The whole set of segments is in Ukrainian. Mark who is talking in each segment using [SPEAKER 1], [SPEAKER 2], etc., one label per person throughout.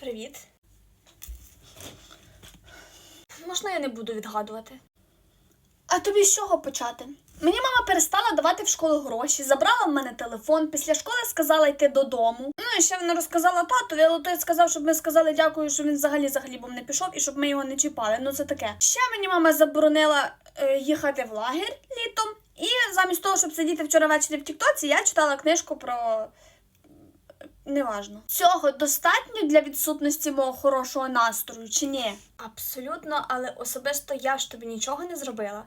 [SPEAKER 1] Привіт. Можна я не буду відгадувати?
[SPEAKER 2] А тобі з чого почати? Мені мама перестала давати в школу гроші, забрала в мене телефон, після школи сказала йти додому. Ну і ще вона розказала татові, але той сказав, щоб ми сказали дякую, що він взагалі за хлібом не пішов і щоб ми його не чіпали. Ну це таке. Ще мені мама заборонила е, їхати в лагерь літом. І замість того, щоб сидіти вчора ввечері в Тіктоці, я читала книжку про. Неважно. Цього достатньо для відсутності мого хорошого настрою чи ні?
[SPEAKER 1] Абсолютно, але особисто я ж тобі нічого не зробила.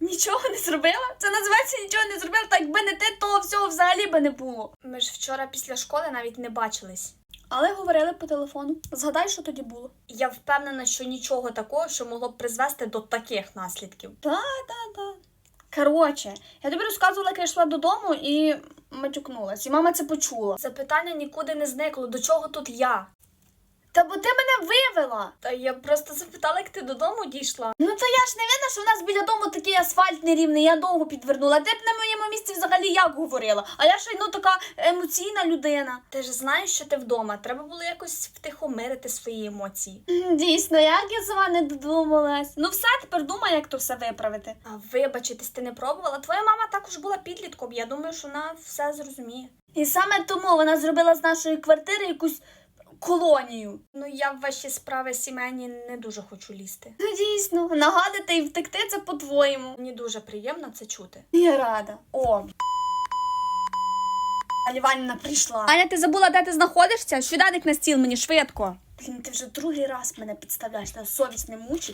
[SPEAKER 2] Нічого не зробила? Це називається нічого не зробила, так якби не ти, того всього взагалі би не було.
[SPEAKER 1] Ми ж вчора після школи навіть не бачились.
[SPEAKER 2] Але говорили по телефону. Згадай, що тоді було.
[SPEAKER 1] Я впевнена, що нічого такого, що могло б призвести до таких наслідків.
[SPEAKER 2] Та, та, та. Коротше, я тобі розказувала, як я йшла додому і матюкнулась. І мама це почула.
[SPEAKER 1] Запитання нікуди не зникло. До чого тут я?
[SPEAKER 2] Та бо ти мене вивела.
[SPEAKER 1] Та я просто запитала, як ти додому дійшла.
[SPEAKER 2] Ну то я ж не винна, що в нас біля дому такий асфальт нерівний, я довго підвернула. Ти б на моєму місці взагалі як говорила? А я ще й ну така емоційна людина.
[SPEAKER 1] Ти ж знаєш, що ти вдома. Треба було якось втихомирити свої емоції.
[SPEAKER 2] Дійсно, як я з вами не додумалась. Ну все, тепер думай, як то все виправити.
[SPEAKER 1] А вибачитись ти не пробувала. Твоя мама також була підлітком. Я думаю, що вона все зрозуміє.
[SPEAKER 2] І саме тому вона зробила з нашої квартири якусь колонію.
[SPEAKER 1] Ну я в ваші справи сімейні не дуже хочу лізти.
[SPEAKER 2] Ну, дійсно, нагадати і втекти це по-твоєму.
[SPEAKER 1] Мені дуже приємно це чути.
[SPEAKER 2] Я рада. О. Ванівна прийшла. Аня, ти забула, де ти знаходишся? Щоденник на стіл мені швидко. Блін, ти вже другий раз мене підставляєш, та совість не мучить.